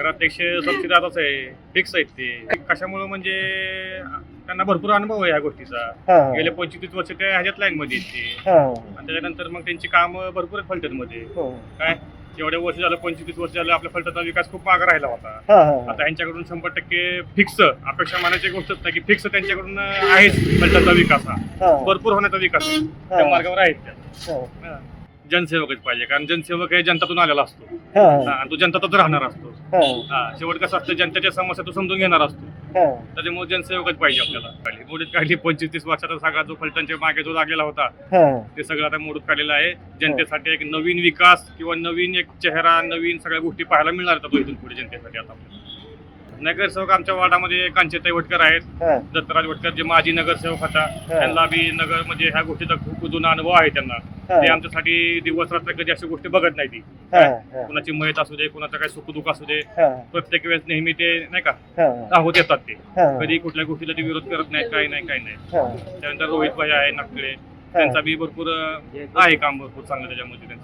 नगराध्यक्ष साक्षीदारच आहे फिक्स आहेत ते. कशामुळे म्हणजे त्यांना भरपूर अनुभव आहे या गोष्टीचा. हा. गेले पंचवीस वर्ष ते ह्याच्यात लाईन मध्ये आहेत ते. हा. आणि त्याच्यानंतर मग त्यांची कामं भरपूर आहेत फलटणमध्ये. हो. काय? जेवढे वर्ष झालं पंचवीस वर्ष झालं आपल्या फलटणचा विकास खूप मागे राहिला होता. आता यांच्याकडून शंभर टक्के फिक्स अपेक्षा मानायची गोष्टच नाही की फिक्स त्यांच्याकडून आहेच फलटणचा विकास हा. भरपूर होण्याचा विकास आहे. त्या मार्गावर आहेत त्या. हा. जनसेवकच पाहिजे कारण जनसेवक हे जनतातून आलेला असतो. हा. हा, आणि तो जनतातच राहणार असतो. हा. हा शेवट कसं असतं जनतेच्या समस्या तो समजून घेणार असतो. हा. त्याच्यामुळे जनसेवकच पाहिजे आपल्याला. काढली मोडीत काढली पंचवीस तीस वर्षाचा सगळा जो फलटणच्या मागे जो लागलेला होता हा. ते सगळं आता मोडूत काढलेलं आहे. जनतेसाठी एक नवीन विकास किंवा नवीन एक चेहरा नवीन सगळ्या गोष्टी पाहायला मिळणार आहेत आता इथून पुढे जनतेसाठी आता. नगरसेवक आमच्या वार्डामध्ये कांचेताई वटकर आहेत. हा. दत्तराज वटकर जे माजी नगरसेवक होता त्यांना बी नगर म्हणजे ह्या गोष्टीचा खूप जुना अनुभव आहे त्यांना. ते आमच्यासाठी दिवस रात्र कधी अशी गोष्टी बघत नाही ती. कुणाची मयत असू दे कुणाचं काही सुखदुःख असू दे प्रत्येक वेळेस नेहमी ते नाही का दाहोत येतात ते. कधी कुठल्या गोष्टीला ते विरोध करत नाहीत काही नाही काही नाही. त्यानंतर रोहित भाई आहे नागकडे त्यांचा बी भरपूर आहे काम भरपूर चांगलं त्याच्यामध्ये. त्यांचं